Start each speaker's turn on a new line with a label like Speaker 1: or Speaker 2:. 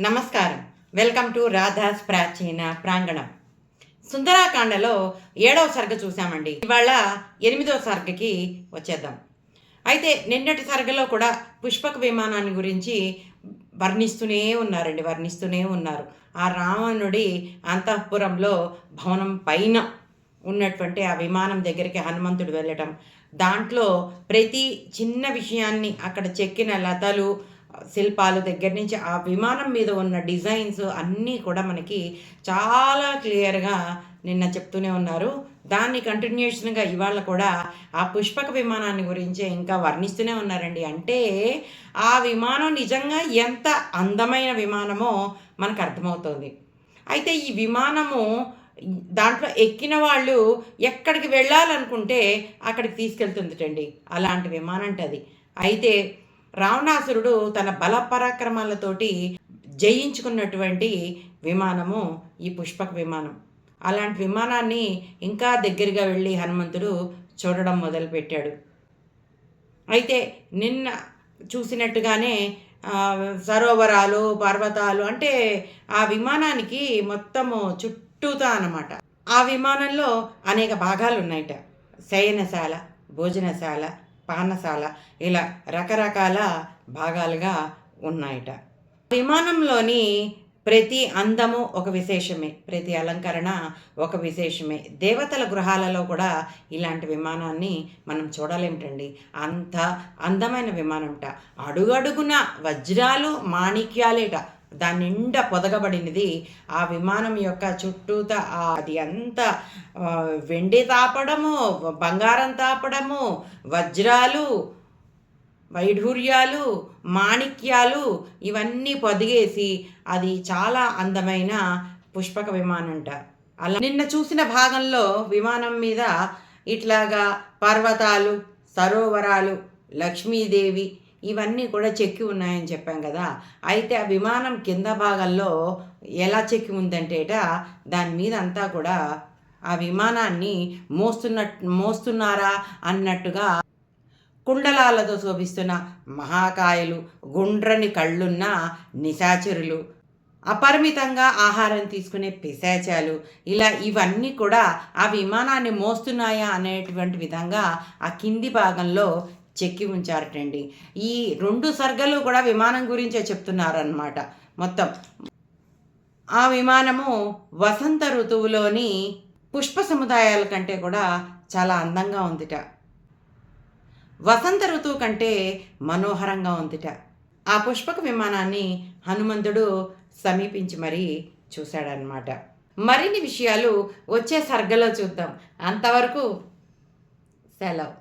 Speaker 1: నమస్కారం. Welcome to Radha's ప్రాచీన ప్రాంగణం. సుందరాకాండలో ఏడవ సర్గ చూసామండి ఇవాళ ఎనిమిదవ సర్గకి వచ్చేద్దాం. అయితే నిన్నటి సర్గలో కూడా పుష్పక విమానాన్ని గురించి వర్ణిస్తూనే ఉన్నారండి వర్ణిస్తూనే ఉన్నారు. ఆ రావణుడి అంతఃపురంలో భవనం పైన ఉన్నటువంటి ఆ విమానం దగ్గరికి హనుమంతుడు వెళ్ళటం దాంట్లో ప్రతి చిన్న విషయాన్ని అక్కడ చెక్కిన లతలు శిల్పాలు దగ్గర నుంచి ఆ విమానం మీద ఉన్న డిజైన్స్ అన్నీ కూడా మనకి చాలా క్లియర్గా నిన్న చెప్తూనే ఉన్నారు. దాన్ని కంటిన్యూషన్గా ఇవాళ కూడా ఆ పుష్పక విమానాన్ని గురించి ఇంకా వర్ణిస్తూనే ఉన్నారండి. అంటే ఆ విమానం నిజంగా ఎంత అందమైన విమానమో మనకు అర్థమవుతుంది. అయితే ఈ విమానము దాంట్లో ఎక్కిన వాళ్ళు ఎక్కడికి వెళ్ళాలనుకుంటే అక్కడికి తీసుకెళ్తుందిటండి. అలాంటి విమానం అంటే అది అయితే రావణాసురుడు తన బల పరాక్రమాలతోటి జయించుకున్నటువంటి విమానము ఈ పుష్పక విమానం. అలాంటి విమానాన్ని ఇంకా దగ్గరగా వెళ్ళి హనుమంతుడు చూడడం మొదలుపెట్టాడు. అయితే నిన్న చూసినట్టుగానే సరోవరాలు పర్వతాలు అంటే ఆ విమానానికి మొత్తము చుట్టూతా అన్నమాట. ఆ విమానంలో అనేక భాగాలు ఉన్నాయట శయనశాల భోజనశాల పానశాల ఇలా రకరకాల భాగాలుగా ఉన్నాయట. విమానంలోని ప్రతి అందము ఒక విశేషమే ప్రతి అలంకరణ ఒక విశేషమే. దేవతల గృహాలలో కూడా ఇలాంటి విమానాన్ని మనం చూడలేమిటండి. అంత అందమైన విమానంట. అడుగడుగున వజ్రాలు మాణిక్యాలేట. దాని నిండా పొదగబడినది. ఆ విమానం యొక్క చుట్టూత అది అంత వెండి తాపడము బంగారం తాపడము వజ్రాలు వైఢూర్యాలు మాణిక్యాలు ఇవన్నీ పొదిగేసి అది చాలా అందమైన పుష్పక విమానంట. అలా నిన్న చూసిన భాగంలో విమానం మీద ఇట్లాగా పర్వతాలు సరోవరాలు లక్ష్మీదేవి ఇవన్నీ కూడా చెక్కి ఉన్నాయని చెప్పాం కదా. అయితే ఆ విమానం కింద భాగంలో ఎలా చెక్కి ఉందంటేట దాని మీద అంతా కూడా ఆ విమానాన్ని మోస్తున్న మోస్తున్నారా అన్నట్టుగా కుండలాలతో శోభిస్తున్న మహాకాయలు గుండ్రని కళ్ళున్న నిశాచరులు అపరిమితంగా ఆహారం తీసుకునే పిశాచాలు ఇలా ఇవన్నీ కూడా ఆ విమానాన్ని మోస్తున్నాయా అనేటువంటి విధంగా ఆ కింది భాగంలో చెక్కి ఉంచారటండి. ఈ రెండు సర్గలు కూడా విమానం గురించే చెప్తున్నారనమాట మొత్తం. ఆ విమానము వసంత ఋతువులోని పుష్ప సముదాయాల కంటే కూడా చాలా అందంగా ఉందిట. వసంత ఋతువు కంటే మనోహరంగా ఉందిట. ఆ పుష్పక విమానాన్ని హనుమంతుడు సమీపించి మరీ చూశాడనమాట మరిన్ని విషయాలు వచ్చే సర్గలో చూద్దాం. అంతవరకు సెలవు.